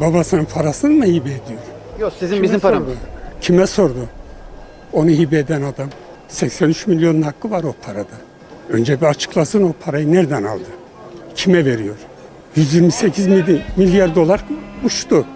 Babasının parasını mı hibe ediyor? Yok sizin Kime bizim paramız. sordu? Kime sordu? Onu hibe eden adam. 83 milyonun hakkı var o parada. Önce bir açıklasın o parayı nereden aldı? Kime veriyor? 128 mili- milyar dolar uçtu.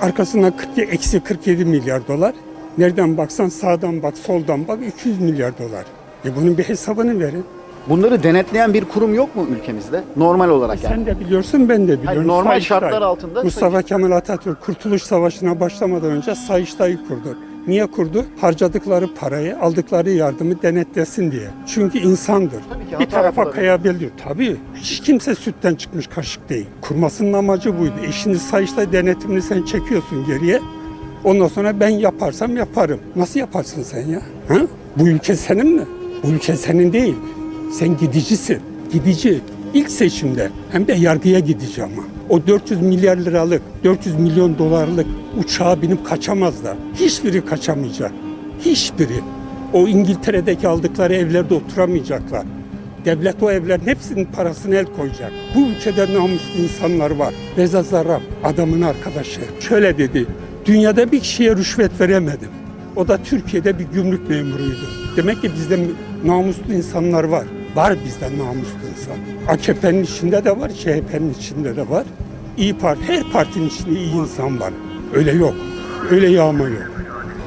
Arkasından 40, eksi 47 milyar dolar. Nereden baksan sağdan bak soldan bak 200 milyar dolar. E bunun bir hesabını verin. Bunları denetleyen bir kurum yok mu ülkemizde? Normal olarak yani. Sen de biliyorsun ben de biliyorum. normal Sayıştay. şartlar altında Mustafa Kemal Atatürk Kurtuluş Savaşı'na başlamadan önce Sayıştay'ı kurdu. Niye kurdu? Harcadıkları parayı, aldıkları yardımı denetlesin diye. Çünkü insandır. Tabii ki bir tarafa kayabiliyor. Tabii. Hiç kimse sütten çıkmış kaşık değil. Kurmasının amacı buydu. E şimdi Sayıştay denetimini sen çekiyorsun geriye. Ondan sonra ben yaparsam yaparım. Nasıl yaparsın sen ya? Ha? Bu ülke senin mi? Bu ülke senin değil. Sen gidicisin. Gidici. İlk seçimde hem de yargıya ama. O 400 milyar liralık, 400 milyon dolarlık uçağa binip kaçamaz da. Hiçbiri kaçamayacak. Hiçbiri. O İngiltere'deki aldıkları evlerde oturamayacaklar. Devlet o evlerin hepsinin parasını el koyacak. Bu ülkede namuslu insanlar var. Reza Zarrab adamın arkadaşı. Şöyle dedi. Dünyada bir kişiye rüşvet veremedim. O da Türkiye'de bir gümrük memuruydu. Demek ki bizde namuslu insanlar var. Var bizde namuslu insan. AKP'nin içinde de var, CHP'nin içinde de var. İyi Parti, her partinin içinde iyi insan var. Öyle yok. Öyle yağma yok.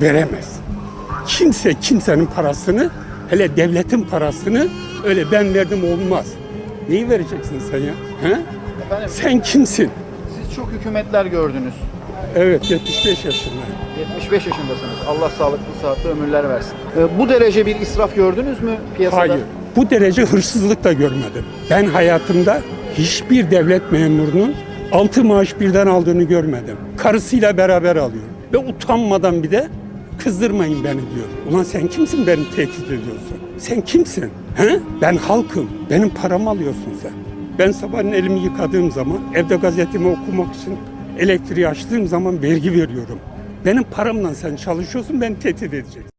Veremez. Kimse kimsenin parasını, hele devletin parasını öyle ben verdim olmaz. Neyi vereceksin sen ya? He? Efendim Sen kimsin? siz çok hükümetler gördünüz. Evet 75 yaşındayım. 75 yaşındasınız. Allah sağlıklı sıhhatli ömürler versin. Ee, bu derece bir israf gördünüz mü piyasada? Hayır. Bu derece hırsızlık da görmedim. Ben hayatımda hiçbir devlet memurunun altı maaş birden aldığını görmedim. Karısıyla beraber alıyor. Ve utanmadan bir de kızdırmayın beni diyor. Ulan sen kimsin beni tehdit ediyorsun? Sen kimsin? He? Ben halkım. Benim paramı alıyorsun sen. Ben sabahın elimi yıkadığım zaman evde gazetemi okumak için elektriği açtığım zaman vergi veriyorum. Benim paramla sen çalışıyorsun, beni tehdit edeceksin.